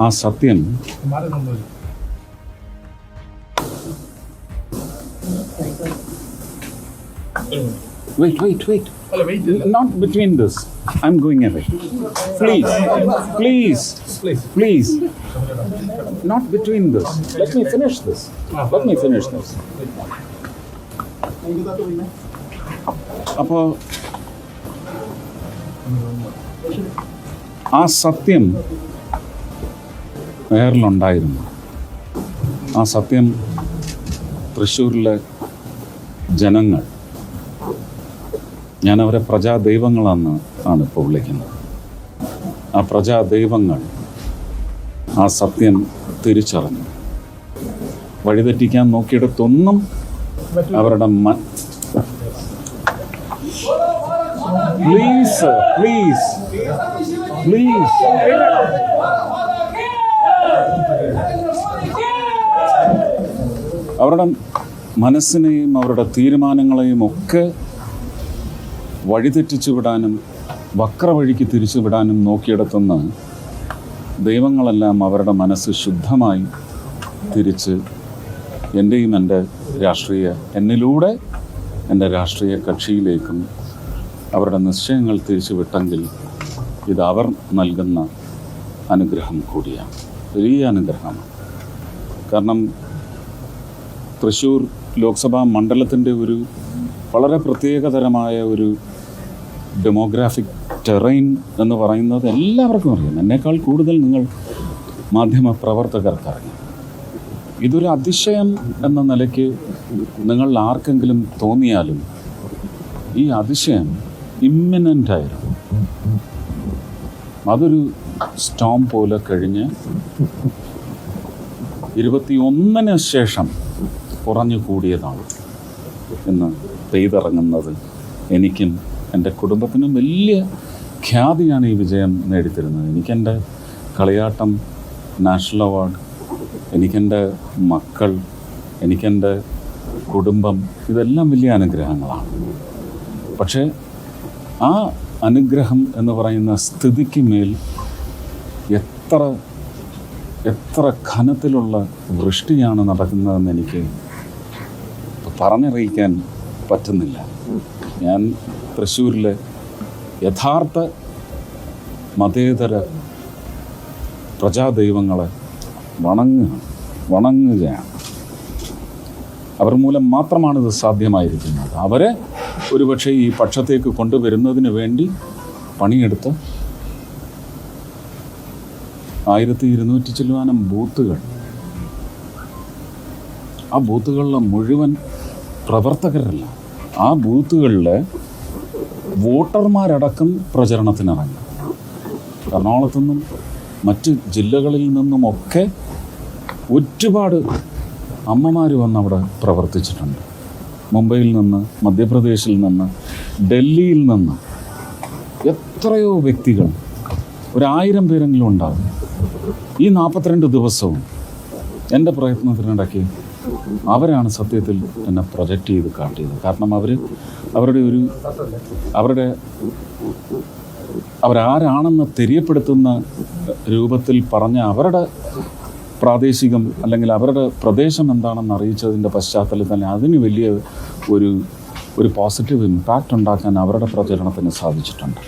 ആ സത്യം Wait, wait, wait. Not between this. I'm going away. Please, please, please. Not between this. Let me finish this. Let me finish this. അപ്പോൾ ആ സത്യം എയറിലുണ്ടായിരുന്നു ആ സത്യം തൃശ്ശൂരിലെ ജനങ്ങൾ ഞാൻ അവരെ പ്രജാദൈവങ്ങളെന്ന് ആണ് ഇപ്പോൾ വിളിക്കുന്നത്. ആ പ്രജാദൈവങ്ങൾ ആ സത്യം തിരിച്ചറിഞ്ഞു. വഴിതെറ്റിക്കാൻ നോക്കിയിടത്തൊന്നും അവരുടെ മ പ്ലീസ് പ്ലീസ് പ്ലീസ് അവരുടെ മനസ്സിനെയും അവരുടെ തീരുമാനങ്ങളെയും ഒക്കെ വഴിതെറ്റിച്ചു വിടാനും വക്രവഴിക്ക് തിരിച്ചു വിടാനും നോക്കിയിടത്തുനിന്ന് ദൈവങ്ങളെല്ലാം അവരുടെ മനസ്സ് ശുദ്ധമായി തിരിച്ച് എന്റെയും എന്റെ രാഷ്ട്രീയ എന്നിലൂടെ എന്റെ രാഷ്ട്രീയ കക്ഷിയിലേക്കും അവരുടെ നിശ്ചയങ്ങൾ തിരിച്ചു വിട്ടെങ്കിൽ ഇത് അവർ നൽകുന്ന അനുഗ്രഹം കൂടിയാണ്. വലിയ അനുഗ്രഹമാണ്. കാരണം തൃശ്ശൂർ ലോക്സഭാ മണ്ഡലത്തിന്റെ ഒരു വളരെ പ്രത്യേകതരമായ ഒരു ഡെമോഗ്രാഫിക് ടെറൈൻ എന്ന് പറയുന്നത് എല്ലാവർക്കും അറിയാം. എന്നേക്കാൾ കൂടുതൽ നിങ്ങൾ മാധ്യമ പ്രവർത്തകർക്ക് അറിയാം ഇതൊരു അതിശയം എന്ന നിലയ്ക്ക് നിങ്ങൾ ആർക്കെങ്കിലും തോന്നിയാലും ഈ അതിശയം ഇമ്മിനന്റ് ആയിരുന്നു. അതൊരു സ്റ്റോം പോലെ കഴിഞ്ഞ് ഇരുപത്തിയൊന്നിന് ശേഷം കുറഞ്ഞു കൂടിയതാണ് എന്ന് പെയ്തിറങ്ങുന്നത്. എനിക്കും എന്റെ കുടുംബത്തിനും വലിയ ഖ്യാതിയാണ് ഈ വിജയം നേടിത്തരുന്നത്. എനിക്കെന്റെ കളിയാട്ടം നാഷണൽ അവാർഡ് എനിക്കെന്റെ മക്കൾ എനിക്കെന്റെ കുടുംബം ഇതെല്ലാം വലിയ അനുഗ്രഹങ്ങളാണ്. പക്ഷേ ആ അനുഗ്രഹം എന്ന് പറയുന്ന സ്ഥിതിക്ക് മേൽ എത്ര എത്ര ഘനത്തിലുള്ള വൃഷ്ടിയാണ് നടക്കുന്നതെന്ന് എനിക്ക് പറഞ്ഞറിയിക്കാൻ പറ്റുന്നില്ല. ഞാൻ തൃശ്ശൂരിലെ യഥാർത്ഥ മതേതര പ്രജാദൈവങ്ങളെ വണങ്ങുകയാണ് വണങ്ങുകയാണ്. അവർ മൂലം മാത്രമാണ് ഇത് സാധ്യമായിരിക്കുന്നത്. അവരെ ഒരുപക്ഷെ ഈ പക്ഷത്തേക്ക് കൊണ്ടുവരുന്നതിന് വേണ്ടി പണിയെടുത്ത ആയിരത്തി ഇരുന്നൂറ്റി ചില്ലുവാനം ബൂത്തുകൾ. ആ ബൂത്തുകളിലെ മുഴുവൻ പ്രവർത്തകരല്ല. ആ ബൂത്തുകളിലെ വോട്ടർമാരടക്കം പ്രചരണത്തിനിറങ്ങി. എറണാകുളത്തു നിന്നും മറ്റ് ജില്ലകളിൽ നിന്നുമൊക്കെ ഒരുപാട് അമ്മമാർ വന്ന് അവിടെ പ്രവർത്തിച്ചിട്ടുണ്ട്. മുംബൈയിൽ നിന്ന് മധ്യപ്രദേശിൽ നിന്ന് ഡൽഹിയിൽ നിന്ന് എത്രയോ വ്യക്തികൾ ഒരായിരം പേരെങ്കിലും ഉണ്ടാകും ഈ നാൽപ്പത്തിരണ്ട് ദിവസവും എന്റെ പ്രയത്നത്തിനിടയ്ക്ക് അവരാണ് സത്യത്തിൽ എന്നെ പ്രൊജക്റ്റ് ചെയ്ത് കാട്ടിയത്. കാരണം അവർ അവരുടെ ഒരു അവരുടെ അവരാരാണെന്ന് തെരിയപ്പെടുത്തുന്ന രൂപത്തിൽ പറഞ്ഞ അവരുടെ പ്രാദേശികം അല്ലെങ്കിൽ അവരുടെ പ്രദേശം എന്താണെന്ന് അറിയിച്ചതിന്റെ പശ്ചാത്തലത്തിൽ തന്നെ അതിന് വലിയ ഒരു ഒരു പോസിറ്റീവ് ഇമ്പാക്റ്റ് ഉണ്ടാക്കാൻ അവരുടെ പ്രചരണത്തിന് സാധിച്ചിട്ടുണ്ട്.